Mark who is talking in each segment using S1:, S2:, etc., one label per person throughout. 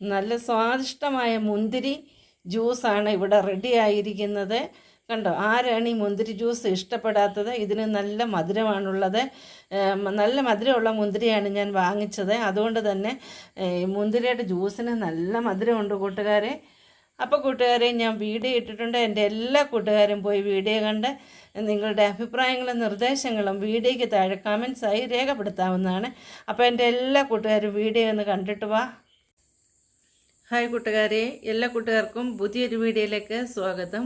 S1: നല്ല സ്വാദിഷ്ടമായ മുന്തിരി ജ്യൂസാണ് ഇവിടെ റെഡി ആയിരിക്കുന്നത്. കണ്ടോ ആരാണ് ഈ മുന്തിരി ജ്യൂസ് ഇഷ്ടപ്പെടാത്തത്? ഇതിന് നല്ല മധുരമാണുള്ളത്. നല്ല മധുരമുള്ള മുന്തിരിയാണ് ഞാൻ വാങ്ങിച്ചത്. അതുകൊണ്ട് തന്നെ മുന്തിരിയുടെ ജ്യൂസിന് നല്ല മധുരമുണ്ട് കൂട്ടുകാരെ. അപ്പോൾ കൂട്ടുകാരെ ഞാൻ വീഡിയോ ഇട്ടിട്ടുണ്ട്. എന്റെ എല്ലാ കൂട്ടുകാരും പോയി വീഡിയോ കണ്ട് നിങ്ങളുടെ അഭിപ്രായങ്ങളും നിർദ്ദേശങ്ങളും വീഡിയോയ്ക്ക് താഴെ കമൻസായി രേഖപ്പെടുത്താവുന്നതാണ്. അപ്പോൾ എന്റെ എല്ലാ കൂട്ടുകാരും വീഡിയോ ഒന്ന് കണ്ടിട്ട് വാ. ഹായ് കൂട്ടുകാരെ എല്ലാ കൂട്ടുകാർക്കും പുതിയൊരു വീഡിയോയിലേക്ക് സ്വാഗതം.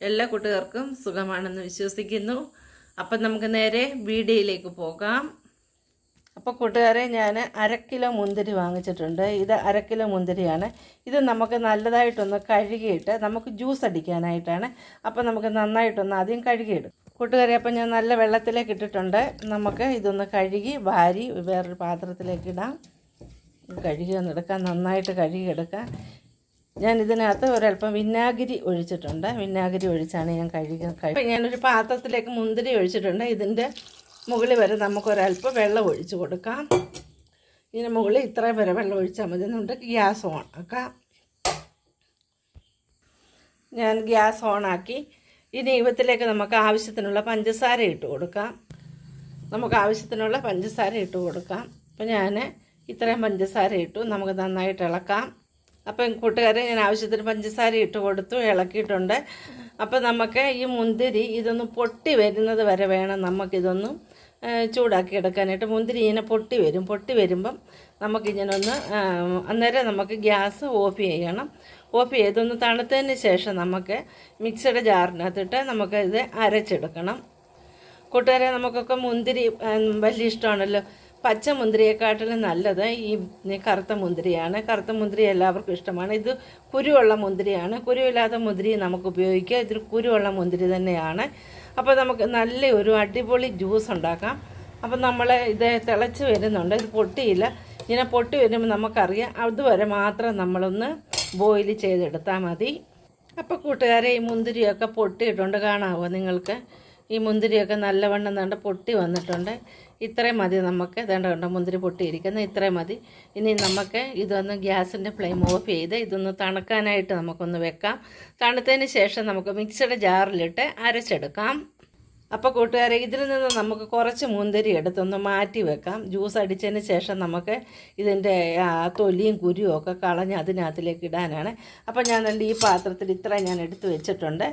S1: എല്ലാ കൂട്ടുകാർക്കും സുഖമാണെന്ന് വിശ്വസിക്കുന്നു. അപ്പം നമുക്ക് നേരെ വീഡിയോയിലേക്ക് പോകാം. അപ്പോൾ കൂട്ടുകാരെ ഞാൻ അര കിലോ മുന്തിരി വാങ്ങിച്ചിട്ടുണ്ട്. ഇത് അര കിലോ മുന്തിരിയാണ്. ഇത് നമുക്ക് നല്ലതായിട്ടൊന്ന് കഴുകിയിട്ട് നമുക്ക് ജ്യൂസ് അടിക്കാനായിട്ടാണ്. അപ്പോൾ നമുക്ക് നന്നായിട്ടൊന്ന് ആദ്യം കഴുകിയിടും. കൂട്ടുകാരെ അപ്പം ഞാൻ നല്ല വെള്ളത്തിലേക്ക് ഇട്ടിട്ടുണ്ട്. നമുക്ക് ഇതൊന്ന് കഴുകി വാരി വേറൊരു പാത്രത്തിലേക്ക് ഇടാം. കഴുകി ഒന്ന് എടുക്കാം നന്നായിട്ട് കഴുകിയെടുക്കാം ഞാൻ ഇതിനകത്ത് ഒരല്പം വിനാഗിരി ഒഴിച്ചിട്ടുണ്ട്. വിനാഗിരി ഒഴിച്ചാണ് ഞാൻ കഴുകി കഴുകി ഞാനൊരു പാത്രത്തിലേക്ക് മുന്തിരി ഒഴിച്ചിട്ടുണ്ട്. ഇതിന്റെ മുകളിൽ വരെ നമുക്കൊരല്പം വെള്ളം ഒഴിച്ചു കൊടുക്കാം. ഇതിന് മുകളിൽ ഇത്രയും വരെ വെള്ളം ഒഴിച്ചാൽ മതി. എന്നുണ്ട് ഗ്യാസ് ഓൺ ആക്കാം. ഞാൻ ഗ്യാസ് ഓണാക്കി ഇനി ഇവത്തിലേക്ക് നമുക്ക് ആവശ്യത്തിനുള്ള പഞ്ചസാര ഇട്ട് കൊടുക്കാം. നമുക്ക് ആവശ്യത്തിനുള്ള പഞ്ചസാര ഇട്ട് കൊടുക്കാം. അപ്പം ഞാൻ ഇത്രയും പഞ്ചസാര ഇട്ടു. നമുക്ക് നന്നായിട്ട് ഇളക്കാം. അപ്പം കൂട്ടുകാരെ ഞാൻ ആവശ്യത്തിന് പഞ്ചസാര ഇട്ട് കൊടുത്തു ഇളക്കിയിട്ടുണ്ട്. അപ്പം നമുക്ക് ഈ മുന്തിരി ഇതൊന്ന് പൊട്ടി വരുന്നത് വരെ വേണം നമുക്കിതൊന്ന് ചൂടാക്കി എടുക്കാനായിട്ട്. മുന്തിരി ഇങ്ങനെ പൊട്ടി വരും. പൊട്ടി വരുമ്പം നമുക്കിങ്ങനെ ഒന്ന് അന്നേരം നമുക്ക് ഗ്യാസ് ഓഫ് ചെയ്യണം. ഓഫ് ചെയ്തൊന്ന് തണുത്തതിന് ശേഷം നമുക്ക് മിക്സിയുടെ ജാറിനകത്തിട്ട് നമുക്ക് ഇത് അരച്ചെടുക്കണം. കൂട്ടുകാരെ നമുക്കൊക്കെ മുന്തിരി വലിയ ഇഷ്ടമാണല്ലോ. പച്ച മുന്തിരിയെക്കാട്ടിലും നല്ലത് ഈ കറുത്ത മുന്തിരിയാണ്. കറുത്ത മുന്തിരി എല്ലാവർക്കും ഇഷ്ടമാണ്. ഇത് കുരുവുള്ള മുന്തിരിയാണ്. കുരുവില്ലാത്ത മുന്തിരി നമുക്ക് ഉപയോഗിക്കാം. ഇതിൽ കുരുവുള്ള മുന്തിരി തന്നെയാണ്. അപ്പോൾ നമുക്ക് നല്ല ഒരു അടിപൊളി ജ്യൂസ് ഉണ്ടാക്കാം. അപ്പം നമ്മൾ ഇത് തിളച്ച് വരുന്നുണ്ട്. ഇത് പൊട്ടിയില്ല. ഇങ്ങനെ പൊട്ടി വരുമ്പോൾ നമുക്കറിയാം. അതുവരെ മാത്രം നമ്മളൊന്ന് ബോയിൽ ചെയ്തെടുത്താൽ മതി. അപ്പോൾ കൂട്ടുകാരെ ഈ മുന്തിരിയൊക്കെ പൊട്ടിയിട്ടുണ്ട്. കാണാമോ നിങ്ങൾക്ക്? ഈ മുന്തിരിയൊക്കെ നല്ലവണ്ണം നല്ല പൊട്ടി വന്നിട്ടുണ്ട്. ഇത്രയും മതി നമുക്ക്. ഇതേണ്ട കണ്ടോ മുന്തിരി പൊട്ടിയിരിക്കുന്നത് ഇത്രയും മതി. ഇനി നമുക്ക് ഇതൊന്ന് ഗ്യാസിന്റെ ഫ്ലെയിം ഓഫ് ചെയ്ത് ഇതൊന്ന് തണുക്കാനായിട്ട് നമുക്കൊന്ന് വെക്കാം. തണുത്തതിന് ശേഷം നമുക്ക് മിക്സിയുടെ ജാറിലിട്ട് അരച്ചെടുക്കാം. അപ്പോൾ കൂട്ടുകാരെ ഇതിൽ നിന്ന് നമുക്ക് കുറച്ച് മുന്തിരി എടുത്തൊന്ന് മാറ്റി വെക്കാം. ജ്യൂസ് അടിച്ചതിന് ശേഷം നമുക്ക് ഇതിന്റെ തൊലിയും കുരുവും ഒക്കെ കളഞ്ഞ് അതിനകത്തിലേക്ക് ഇടാനാണ്. അപ്പോൾ ഞാൻ ഈ പാത്രത്തിൽ ഇത്ര ഞാൻ എടുത്ത് വെച്ചിട്ടുണ്ട്.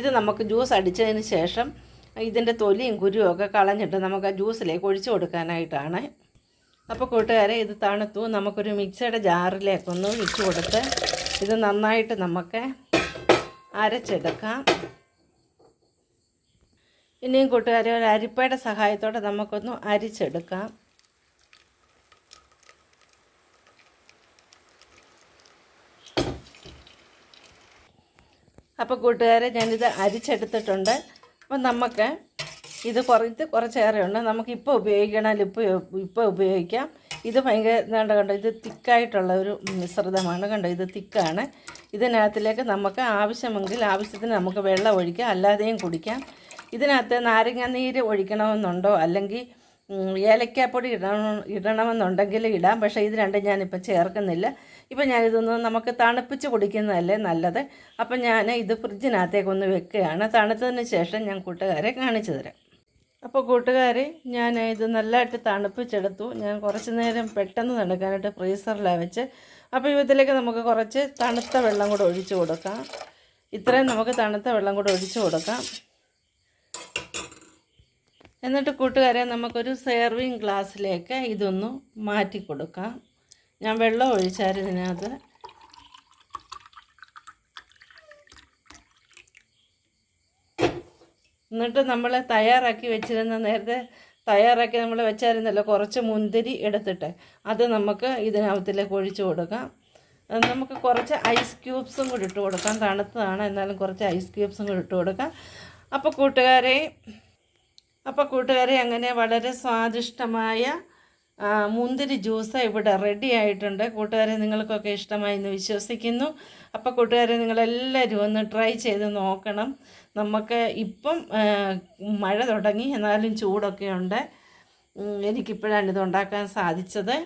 S1: ഇത് നമുക്ക് ജ്യൂസ് അടിച്ചതിന് ശേഷം ഇതിന്റെ തൊലിയും കുരുവും ഒക്കെ കളഞ്ഞിട്ട് നമുക്ക് ജ്യൂസിലേക്ക് ഒഴിച്ചു കൊടുക്കാനായിട്ടാണ്. അപ്പോൾ കൂട്ടുകാരെ ഇത് തണുത്തു. നമുക്കൊരു മിക്സിയുടെ ജാറിലേക്കൊന്ന് ഒഴിച്ചു കൊടുത്ത് ഇത് നന്നായിട്ട് നമുക്ക് അരച്ചെടുക്കാം. ഇനിയും കൂട്ടുകാരെ ഒരു അരിപ്പയുടെ സഹായത്തോടെ നമുക്കൊന്ന് അരിച്ചെടുക്കാം. അപ്പോൾ കൂട്ടുകാരെ ഞാനിത് അരിച്ചെടുത്തിട്ടുണ്ട്. അപ്പം നമുക്ക് ഇത് കുറച്ച് കുറച്ചേറെ ഉണ്ട് നമുക്ക് ഇപ്പോൾ ഉപയോഗിക്കണമെങ്കിൽ ഇപ്പോൾ ഇപ്പോൾ ഉപയോഗിക്കാം. ഇത് ഭയങ്കര വേണ്ട കണ്ടോ? ഇത് തിക്കായിട്ടുള്ള ഒരു മിശ്രിതമാണ്. കണ്ടോ? ഇത് തിക്കാണ്. ഇതിനകത്തിലേക്ക് നമുക്ക് ആവശ്യമെങ്കിൽ ആവശ്യത്തിന് നമുക്ക് വെള്ളം ഒഴിക്കാം. അല്ലാതെയും കുടിക്കാം. ഇതിനകത്ത് നാരങ്ങ നീര് ഒഴിക്കണമെന്നുണ്ടോ? അല്ലെങ്കിൽ ഏലക്കാപ്പൊടി ഇടണം ഇടണമെന്നുണ്ടെങ്കിൽ ഇടാം. പക്ഷേ ഇത് രണ്ടും ഞാനിപ്പോൾ ചേർക്കുന്നില്ല. ഇപ്പം ഞാനിതൊന്ന് നമുക്ക് തണുപ്പിച്ച് കുടിക്കുന്നതല്ലേ നല്ലത്. അപ്പം ഞാൻ ഇത് ഫ്രിഡ്ജിനകത്തേക്കൊന്ന് വെക്കുകയാണ്. തണുത്തതിന് ശേഷം ഞാൻ കൂട്ടുകാരെ കാണിച്ചു തരാം. അപ്പോൾ കൂട്ടുകാരെ ഞാൻ ഇത് നല്ലതായിട്ട് തണുപ്പിച്ചെടുത്തു. ഞാൻ കുറച്ച് നേരം പെട്ടെന്ന് തണുക്കാനായിട്ട് ഫ്രീസറിലാണ് വെച്ച്. അപ്പോൾ ഇതിലേക്ക് നമുക്ക് കുറച്ച് തണുത്ത വെള്ളം കൂടെ ഒഴിച്ചു കൊടുക്കാം. ഇത്രയും നമുക്ക് തണുത്ത വെള്ളം കൂടെ ഒഴിച്ചു കൊടുക്കാം. എന്നിട്ട് കൂട്ടുകാരെ നമുക്കൊരു സെർവിങ് ഗ്ലാസ്സിലേക്ക് ഇതൊന്ന് മാറ്റി കൊടുക്കാം. ഞാൻ വെള്ളം ഒഴിച്ചായിരുന്നു ഇതിനകത്ത്. എന്നിട്ട് നമ്മൾ തയ്യാറാക്കി വെച്ചിരുന്ന നേരത്തെ തയ്യാറാക്കി നമ്മൾ വെച്ചായിരുന്നല്ലോ കുറച്ച് മുന്തിരി എടുത്തിട്ട്. അത് നമുക്ക് ഇതിനകത്തിലേക്ക് ഒഴിച്ചു കൊടുക്കാം. നമുക്ക് കുറച്ച് ഐസ് ക്യൂബ്സും കൂടി ഇട്ട് കൊടുക്കാം. തണുത്തതാണ് എന്നാലും കുറച്ച് ഐസ് ക്യൂബ്സും കൂടി ഇട്ട് കൊടുക്കാം. അപ്പോൾ കൂട്ടുകാരെ അപ്പോൾ കൂട്ടുകാരെ അങ്ങനെ വളരെ സ്വാദിഷ്ടമായ മുന്തിരി ജ്യൂസ് ഇവിടെ റെഡി ആയിട്ടുണ്ട്. കൂട്ടുകാരെ നിങ്ങൾക്കൊക്കെ ഇഷ്ടമായി എന്ന് വിശ്വസിക്കുന്നു. അപ്പോൾ കൂട്ടുകാരെ നിങ്ങളെല്ലാവരും ഒന്ന് ട്രൈ ചെയ്ത് നോക്കണം. നമുക്ക് ഇപ്പം മഴ തുടങ്ങി. എന്നാലും ചൂടൊക്കെ ഉണ്ട്. എനിക്കിപ്പോഴാണ് ഇത് ഉണ്ടാക്കാൻ സാധിച്ചത്.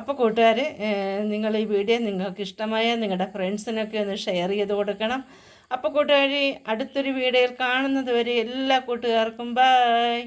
S1: അപ്പോൾ കൂട്ടുകാർ നിങ്ങൾ ഈ വീഡിയോ നിങ്ങൾക്ക് ഇഷ്ടമായ നിങ്ങളുടെ ഫ്രണ്ട്സിനൊക്കെ ഒന്ന് ഷെയർ ചെയ്ത് കൊടുക്കണം. അപ്പോൾ കൂട്ടുകാരി അടുത്തൊരു വീഡിയോയിൽ കാണുന്നത് വരെ എല്ലാ കൂട്ടുകാർക്കും ബൈ